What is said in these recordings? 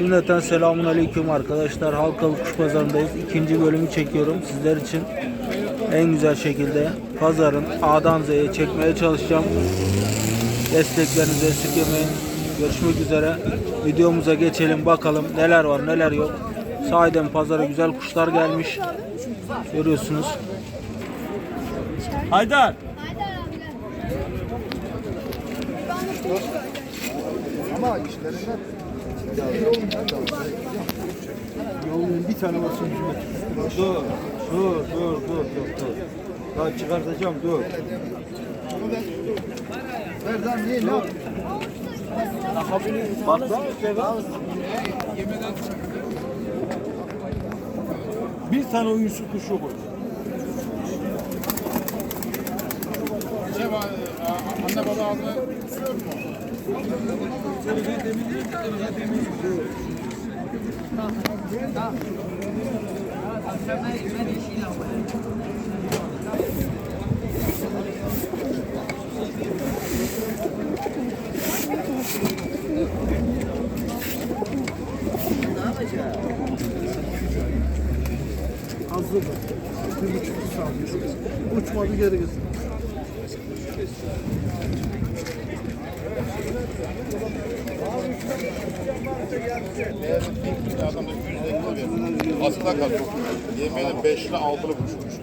Cümleten selamun aleyküm arkadaşlar. Halkalı Kuş Pazarı'ndayız. İkinci bölümü çekiyorum sizler için. En güzel şekilde pazarın A'dan Z'ye çekmeye çalışacağım. Desteklerinizi esirgemeyin. Görüşmek üzere. Videomuza geçelim bakalım neler var neler yok. Sahiden pazara güzel kuşlar gelmiş. Görüyorsunuz. Haydar. Ama işlerinden Yolun bir tane basın Dur, dur, dur, dur, dur, dur. Daha çıkartacağım, dur. Nereden niye ne Bak lan, Bir tane oyuncu kuş yok orada. Anne baba adını Hazır. Bir buçuk saat. Uçmadı geri gitsin. Adamda 150 lira. Aslında kalıyor. Yemeğine 5 lira 6 lira buluşmuş.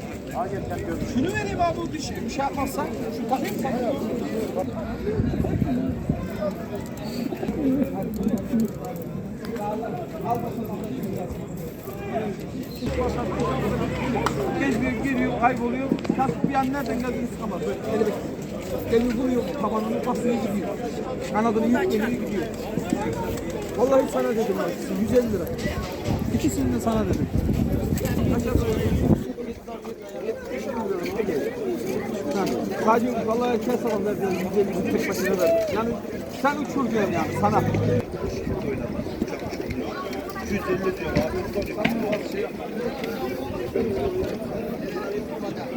Şunu vereyim abi o diş bir şey yapmazsan. Şu takayım sana? Geziyor, geliyor, kayboluyor. Kasıp bir an nereden geldiğini sıkamaz. Böyle. Elini vuruyor, tabanını basıyor gidiyor. Kanadını yükleniyor gidiyor. Vallahi sana dedim abi, 150 lira. İkisini de sana dedim. Sadece vallahi kes alan verdi, 150 tek başına verdi. Yani sen uçur diyorum yani sana.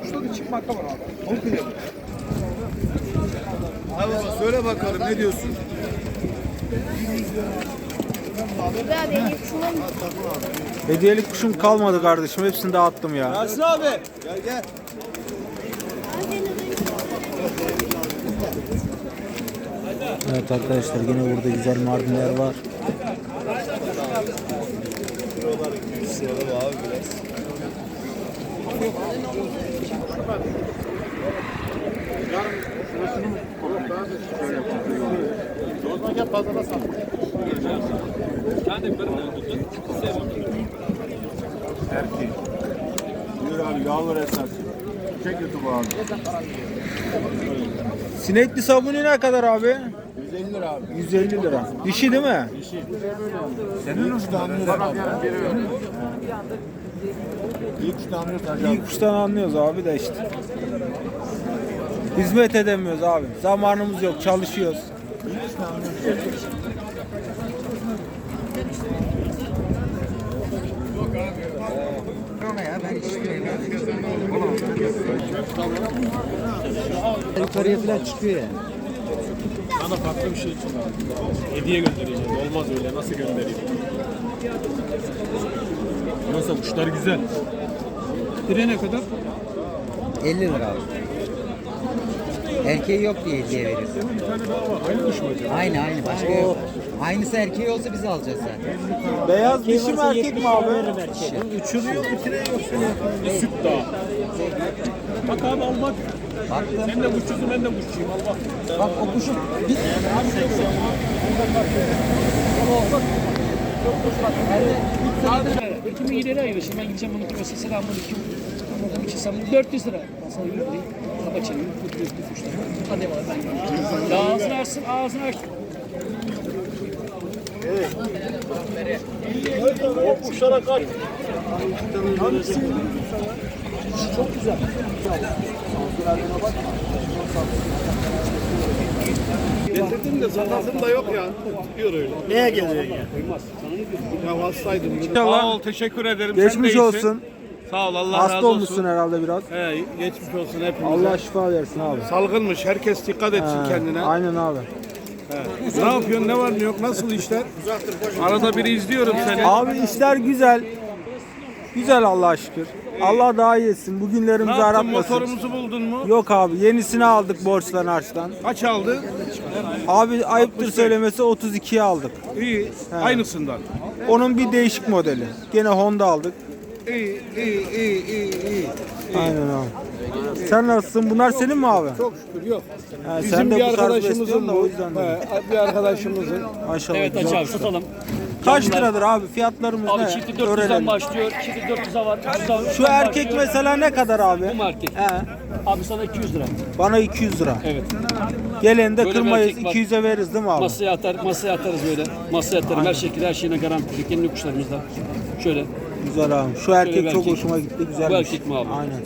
Şurada bir çıkmakta var abi. Onu kırıyorum. Söyle bakalım ne diyorsun? Hediyelik kuşum kalmadı kardeşim. Hepsini dağıttım ya. Yasin abi. Gel gel. Evet arkadaşlar yine burada güzel mardinler var. Biraz. Erkeği. Yürü abi, yağlar esas. Çek YouTube abi. Sinekli sabuni ne kadar abi? 150 lira abi. 150 lira. Dişi değil mi? Senin üç tane lira. İlk kuştan anlıyoruz abi de işte. Hizmet edemiyoruz abi. Zamanımız yok. Çalışıyoruz. Yukarıya falan çıkıyor yani. Sana farklı bir şey için abi. Hediye göndereceğim. Olmaz öyle. Nasıl göndereyim? Yoksa kuşlar güzel. Bire ne kadar? 50 lira abi. Erkeği yok diye hediye veriyorsun. Bir tane daha var. Aynı kuş mu acaba? Aynı aynı başka yok. Aynısı erkeği olsa biz alacağız zaten. Beyaz dişi mi erkek mi abi? Uçuruyor, bitire Süt daha. Bak abi al bak. Baktım. Sen de kuşçusun ben de kuşçuyum. Al bak. Bak o kuşun bir Kimi ileri ayırıyor. Şimdi ben gideceğim bunu kırmızı selamun aleyküm. İki samim 400 lira. Sana yürü diyeyim. Kaba. Kutlu üstü kuşlar. Hadi var ben. Ya ağzını açsın ağzını aç. O kuşlara kaç. Getirdim de satasım da yok ya. Diyor öyle. Neye geliyor ya? Ya hastaydım. Sağ ol, teşekkür ederim. Sen de Geçmiş iyisin. olsun. Sağ ol, Allah Hasta razı olmuşsun olsun. herhalde biraz. He, geçmiş olsun hepimize. Allah şifa versin abi. Salgınmış, herkes dikkat etsin He, kendine. Aynen abi. Ne yapıyorsun? Ne var ne yok? Nasıl işler? Arada bir izliyorum seni. Abi işler güzel. Güzel Allah'a şükür. Allah daha iyi etsin. Ne Bugünlerimizi yaptın? aratmasın. Motorumuzu buldun mu? Yok abi yenisini aldık borçtan harçtan. Kaç aldın? Abi ayıptır söylemesi 32'ye aldık. İyi. Aynısından. Onun bir değişik modeli. Gene Honda aldık. İyi, iyi, iyi, iyi, iyi. Aynen abi. Sen nasılsın? Bunlar senin mi abi? Çok şükür yok. Ha, Bizim sen de bir bu arkadaşımızın da o bu. yüzden dedim. He, bir arkadaşımızın. Maşallah. Evet güzel aç abi satalım. Kaç Canlılar- liradır abi? Fiyatlarımız Abi ne? çifti 400'den Öğrenelim. başlıyor. Çifti 400'e var. 300'den Şu erkek başlıyor. mesela ne kadar abi? Bu mu erkek? He. Abi sana 200 lira. Bana 200 lira. Evet. Gelen de Böyle bir kırmayız. erkek var. 200'e veririz değil mi abi? Masaya atar, masaya atarız böyle. Masaya atarım her şekilde her şeyine garanti. Kendi kuşlarımızda. Şöyle. Güzel abi. Şu erkek bir çok erkek. hoşuma gitti. Güzel. Bu erkek mi abi? Aynen.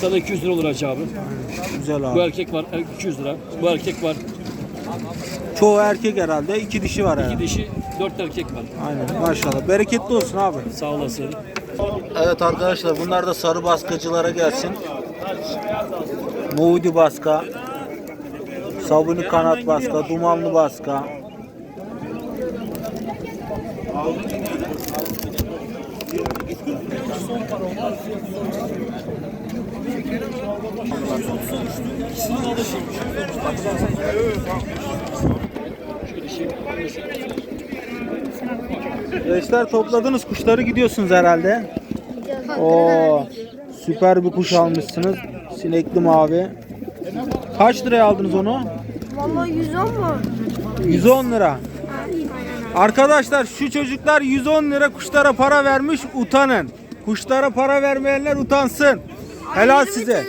Sana 200 lira olur hacı abi. Güzel Bu abi. erkek var er- 200 lira. Bu erkek var. Çoğu erkek herhalde. iki dişi var İki herhalde. dişi, dört erkek var. Aynen. Maşallah. Bereketli olsun abi. Sağ olasın. Evet arkadaşlar bunlar da sarı baskıcılara gelsin. Muğdi baska. Sabuni kanat baska. Dumanlı baska. Gençler topladınız kuşları gidiyorsunuz herhalde. Oo, süper bir kuş almışsınız. Sinekli mavi. Kaç liraya aldınız onu? Vallahi 110 mu? 110 lira. Arkadaşlar şu çocuklar 110 lira kuşlara para vermiş utanın. Kuşlara para vermeyenler utansın. Helal 20 size.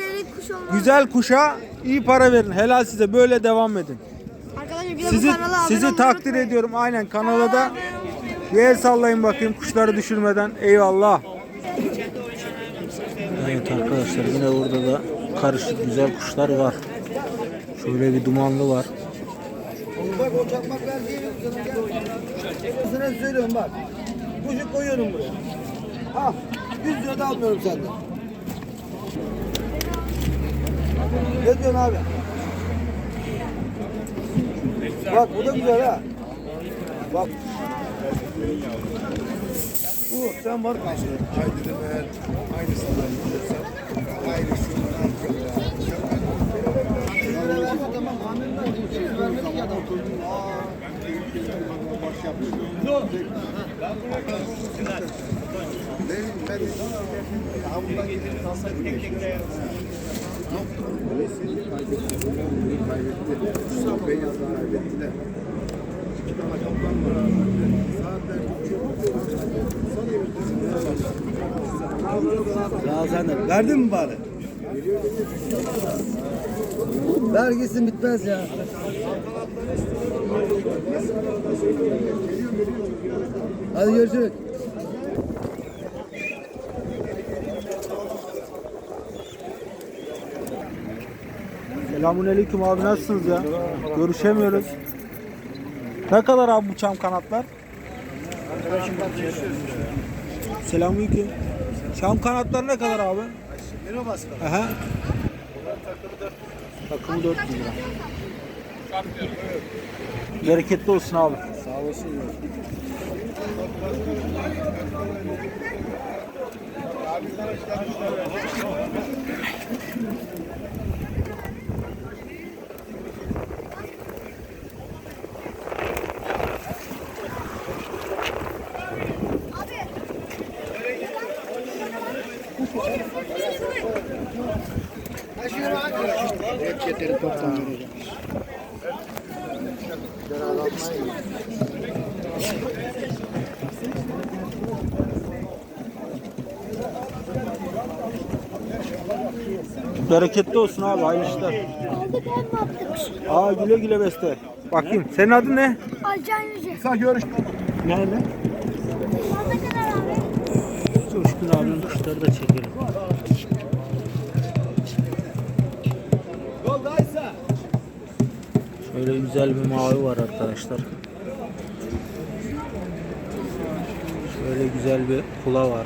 Güzel kuşa iyi para verin. Helal size. Böyle devam edin. Arkadaşlar bir de Sizi bu kanala abone sizi olmayı takdir unutmayın. ediyorum. Aynen kanala da bir el sallayın bakayım kuşları düşürmeden. Eyvallah. Evet arkadaşlar yine burada da karışık güzel kuşlar var. Şöyle bir dumanlı var. Bak o çakmak. Sana söylüyorum bak. Kuşu koyuyorum buraya. Al. 100 lira da almıyorum senden. Ne diyorsun abi? Bak bu da güzel ha. Bak. Bu sen var kaçın. Aydın'ı ver. Aynısından bulursan. Aynısından Ol sen de. Verdin mi bari? Ver gitsin bitmez ya. Hadi görüşürüz. Selamun aleyküm abi nasılsınız ya? Görüşemiyoruz. Ne kadar abi bu çam kanatlar? Selamünaleyküm. Çam kanatlar ne kadar abi? Euro baskı. Aha. Takımı 4 lira. Bereketli olsun abi. Sağ olasın. Bereketli olsun abi hayırlı işler. Aa güle güle beste. Bakayım senin adın ne? Alcan Yüce. Sağ görüş. Ne kadar abi? Coşkun abinin kuşları da çekelim. Şöyle güzel bir mavi var arkadaşlar. Şöyle güzel bir kula var.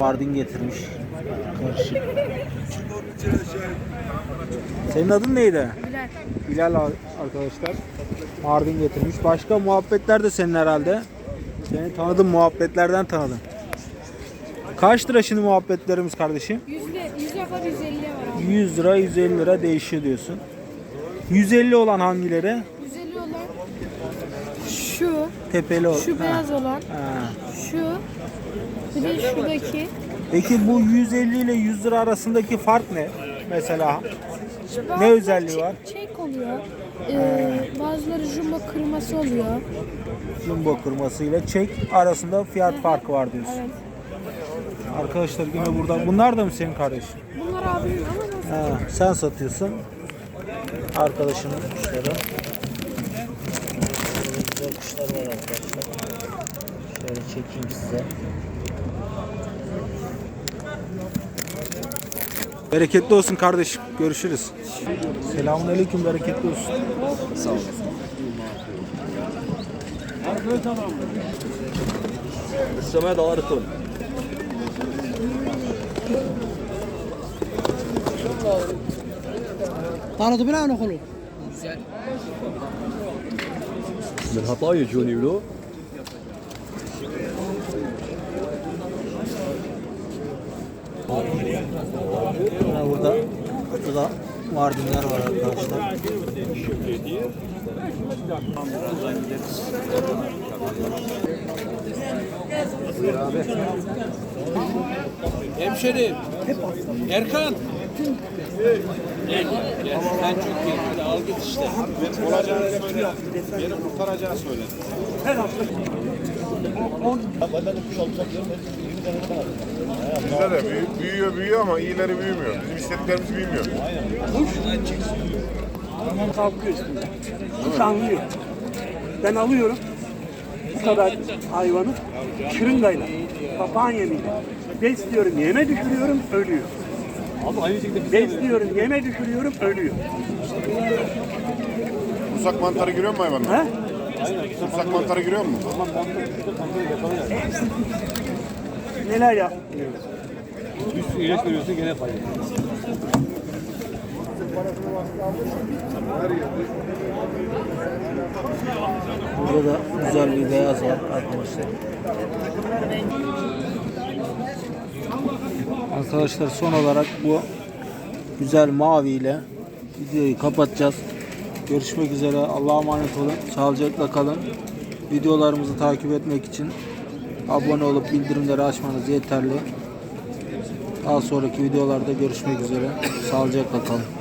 Mardin getirmiş. Karışık. Senin adın neydi? Bilal. Bilal arkadaşlar. Mardin getirmiş. Başka muhabbetler de senin herhalde. Seni tanıdım muhabbetlerden tanıdım. Kaç lira şimdi muhabbetlerimiz kardeşim? Yüzde, yüzde kadar 150 var abi. 100 lira 150 lira değişiyor diyorsun. 150 olan hangileri? 150 olan şu, Tepeli olan. şu beyaz olan, Ha. şu, bir de şuradaki. Peki bu 150 ile 100 lira arasındaki fark ne? Mesela Bazıları özelliği çek- var? Çek oluyor. Ee, bazıları jumbo kırması oluyor. jumbo kırması ile çek arasında fiyat farkı var diyorsun. Evet. Arkadaşlar yine burada. Bunlar da mı senin kardeşin? Bunlar abimin ama nasıl? Ha, sen satıyorsun. Arkadaşının kuşları. Güzel kuşlar var arkadaşlar. Şöyle çekeyim size. Bereketli olsun kardeşim. Görüşürüz. Selamun aleyküm. Bereketli olsun. Sağ olasın. Tanıdı bile onu kolu. Ha, burada burada mardinler var arkadaşlar. Hemşerim. Erkan. Gel, gel. Sen çok iyi. Hadi al git işte. Olacağını söyle. Beni kurtaracağını söyle. Bizde de büyü- büyüyor büyüyor ama iyileri büyümüyor. Bizim istediklerimiz büyümüyor. kalkıyor üstünde. Kuş anlıyor. Ben alıyorum bu kadar hayvanı şırıngayla, papağan yemiyle besliyorum, yeme düşürüyorum, ölüyor. Besliyorum, yeme düşürüyorum, ölüyor. Kursak mantarı giriyor mu hayvanlar? He? Kursak mantarı giriyor mu? Neler yap? Burada da güzel bir beyaz var arkadaşlar. Arkadaşlar son olarak bu güzel mavi ile videoyu kapatacağız. Görüşmek üzere. Allah'a emanet olun. Sağlıcakla kalın. Videolarımızı takip etmek için abone olup bildirimleri açmanız yeterli. Daha sonraki videolarda görüşmek üzere. Sağlıcakla kalın.